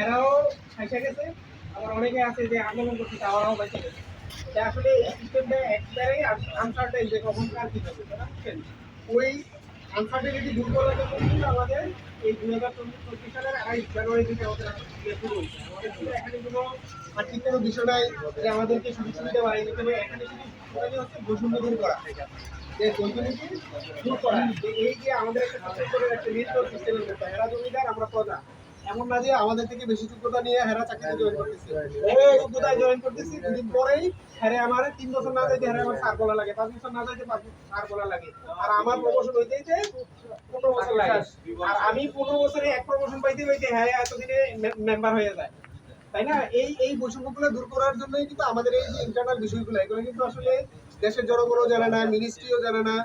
এরাও ফাইসা গেছে। আবার অনেকে আছে যে আন্দোলন করছে তারাও বেঁচে গেছে। আসলে এই সিস্টেমটা একবারেই আনসার্টেন যে কখন কার কি হবে ওই আনসার্টেনিটি দূর করার জন্য আমাদের এই দুই হাজার চব্বিশ সালের আড়াই জানুয়ারি থেকে আমাদের শুরু হয়েছে। আমাদের এখানে কোনো আর্থিক কোনো বিষয় নাই যে আমাদেরকে সুযোগ সুবিধা বাড়িয়ে দিতে হবে। এখানে শুধু হচ্ছে বৈষম্য দূর করা। যে দুর্নীতি দূর করা। এই যে আমাদের একটা সিস্টেম সিস্টেমের মতো এরা জমিদার, আমরা প্রজা। এমন না যে আমাদের থেকে বেশি যোগ্যতা নিয়ে হেরা চাকরিতে জয়েন করতেছি। এই যোগ্যতায় জয়েন করতেছি দুদিন পরেই আমার তিন বছর না যাইতে আমার সার বলা লাগে পাঁচ বছর না যাইতে পাঁচ সার বলা লাগে। আর আমার প্রমোশন হইতে হইতে পনেরো বছর লাগে আর আমি পনেরো বছরে এক প্রমোশন পাইতে হইতে হ্যাঁ এতদিনে মেম্বার হয়ে যায়। তাই না? এই এই বৈষম্যগুলো দূর করার জন্যই কিন্তু আমাদের এই যে ইন্টারনাল বিষয়গুলো এগুলো কিন্তু আসলে দেশের জনগণও জানে না মিনিস্ট্রিও জানে না।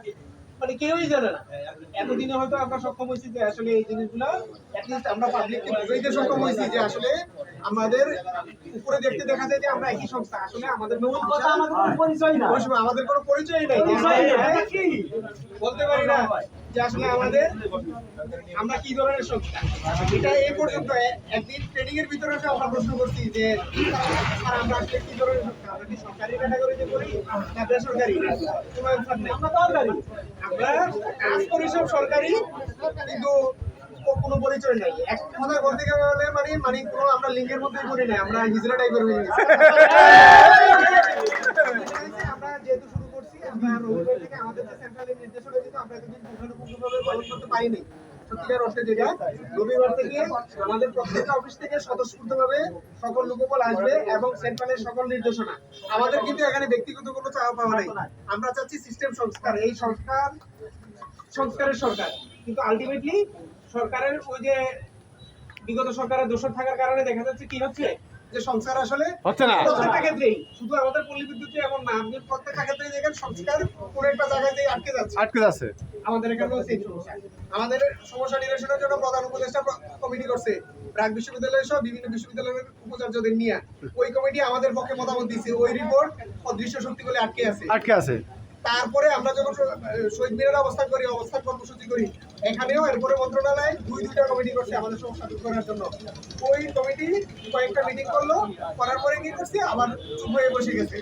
মানে কেউই জানে না। এতদিনে হয়তো আমরা সক্ষম হয়েছি যে আসলে এই জিনিসগুলো অ্যাটলিস্ট আমরা পাবলিককে বুঝাইতে সক্ষম হয়েছি যে আসলে আমাদের উপরে দেখতে দেখা যায় যে আমরা একই সংস্থা। আসলে আমাদের মূল কথা আমাদের কোনো পরিচয় না আমাদের কোনো পরিচয় নাই। হ্যাঁ, বলতে পারি না। যে আসলে আমাদের আমরা কি ধরনের সংস্থা এটা এই পর্যন্ত একদিন ট্রেনিং এর ভিতরে আমরা প্রশ্ন করছি যে আমরা আসলে কি ধরনের সংস্থা আমরা কি সরকারি ক্যাটাগরিতে করি না বেসরকারি? কোনো answer নেই। আমরা সরকারি আমরা কাজ করি সব সরকারি কিন্তু কোনো পরিচয় নাই। এক কথায় বলতে গেলে মানে মানে কোনো আমরা লিঙ্গের মধ্যে করি না আমরা হিজড়া টাইপের হয়ে গেছি। আমরা যেহেতু শুরু করছি আমরা রবিবার থেকে আমাদের যে সেন্ট্রালের নির্দেশনা দিত আমরা আমাদের কিন্তু এখানে ব্যক্তিগত কোনো চাওয়া পাওয়া নাই। আমরা চাচ্ছি সিস্টেম সংস্কার, এই সংস্কার, সংস্কারের সরকার। কিন্তু আলটিমেটলি সরকারের ওই যে বিগত সরকারের দোষর থাকার কারণে দেখা যাচ্ছে কি হচ্ছে? যে সংস্কার আসলে হচ্ছে না। প্রত্যেকটা ক্ষেত্রেই। শুধু আমাদের পল্লী বিদ্যুৎ এমন না আপনি প্রত্যেকটা ক্ষেত্রে দেখেন সংস্কার কোনো একটা জায়গায় দিয়ে আটকে যাচ্ছে। আটকে যাচ্ছে। আমাদের এখানেও সেই সমস্যা। আমাদের সমস্যা নিরসনের জন্য প্রধান উপদেষ্টা কমিটি করছে। প্রাক বিশ্ববিদ্যালয় সহ বিভিন্ন বিশ্ববিদ্যালয়ের উপাচার্যদের নিয়ে। ওই কমিটি আমাদের পক্ষে মতামত দিচ্ছে ওই রিপোর্ট অদৃশ্য শক্তি বলে আটকে আছে। আটকে আছে। তারপরে আমরা যখন শহীদ মিনারে অবস্থান করি, অবস্থান কর্মসূচি করি, এখানেও এরপরে মন্ত্রণালয় দুই দুইটা কমিটি করছে আমাদের সমস্যা দূর করার জন্য। ওই কমিটি কয়েকটা মিটিং করল, করার পরে কি করছে? আবার চুপ হয়ে বসে গেছে।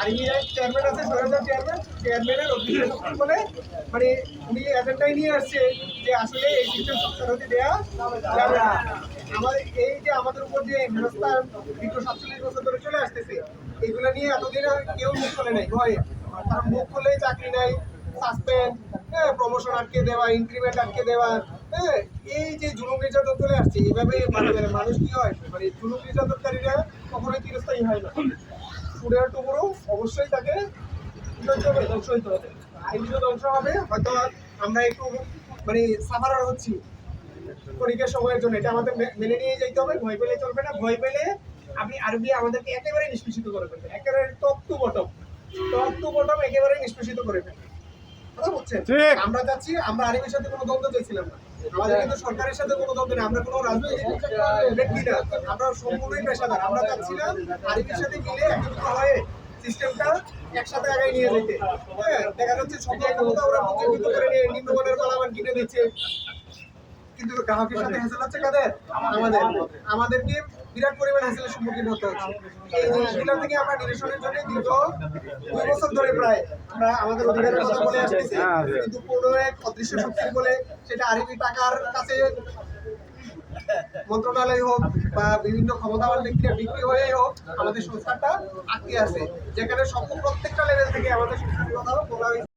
আর ইনি চেয়ারম্যান আছে সরকার চেয়ারম্যান চেয়ারম্যানের অফিসে বলে মানে উনি এজেন্ডাই নিয়ে আসছে যে আসলে এই সিস্টেম সংস্কার হতে দেয়া যাবে না। আমাদের এই যে আমাদের উপর যে হেনস্থা দীর্ঘ সাতচল্লিশ বছর ধরে চলে আসতেছে, এগুলো নিয়ে এতদিন কেউ মুখ করে নাই, ভয়ে। কারণ মুখ করলেই চাকরি সাসপেন্ড হ্যাঁ প্রমোশন আটকে দেওয়া ইনক্রিমেন্ট আটকে দেওয়া হ্যাঁ এই যে জুলুম নির্যাতন চলে আসছে মানে মানুষ কি হয়? মানে নির্যাতনকারীরা কখনোই হয় না। টুকরো, অবশ্যই তাকে ধ্বংস হইতে হবে। ধ্বংস হবে, হয়তো আমরা একটু মানে সাফারার হচ্ছি পরীক্ষার সময়ের জন্য। এটা আমাদের মেনে নিয়ে যেতে হবে, ভয় পেলে চলবে না। ভয় পেলে আপনি আরবি আমাদেরকে একেবারে নিষ্পেষিত করে ফেলবে একেবারে top to bottom. Top to bottom একেবারে নিষ্পেষিত করে ফেলবে কথা বুঝছেন? আমরা চাচ্ছি আমরা আরবির সাথে কোনো দ্বন্দ্ব চাইছিলাম না। আমাদের কিন্তু সরকারের সাথে কোনো দ্বন্দ্ব নেই আমরা কোনো রাজনৈতিক ব্যক্তি না আমরা সম্পূর্ণই পেশাদার। আমরা চাচ্ছিলাম আরবির সাথে মিলে একত্রিত হয়ে সিস্টেমটা একসাথে আগায় নিয়ে যেতে। হ্যাঁ দেখা যাচ্ছে সকল ক্ষমতা ওরা পঞ্জীকৃত করে নিয়ে নিম্নমানের পালামান কিনে দিচ্ছে। কিন্তু গ্রাহকের সাথে হচ্ছে কাদের? আমাদের। আমাদেরকে বিরাট পরিমাণ হ্যাসেলের সম্মুখীন হতে হচ্ছে। এই জিনিসগুলো থেকে আমরা নিরসনের জন্য দীর্ঘ দুই বছর ধরে প্রায় আমরা আমাদের অধিকারের কথা বলে আসতেছি। কিন্তু কোনো এক অদৃশ্য শক্তির বলে সেটা আরবি টাকার কাছে মন্ত্রণালয় হোক বা বিভিন্ন ক্ষমতাবান ব্যক্তিরা বিক্রি হয়েই হোক আমাদের সংস্কারটা আটকে আছে। যেখানে সব প্রত্যেকটা লেভেল থেকে আমাদের সংস্কারের কথা বলা হয়েছে।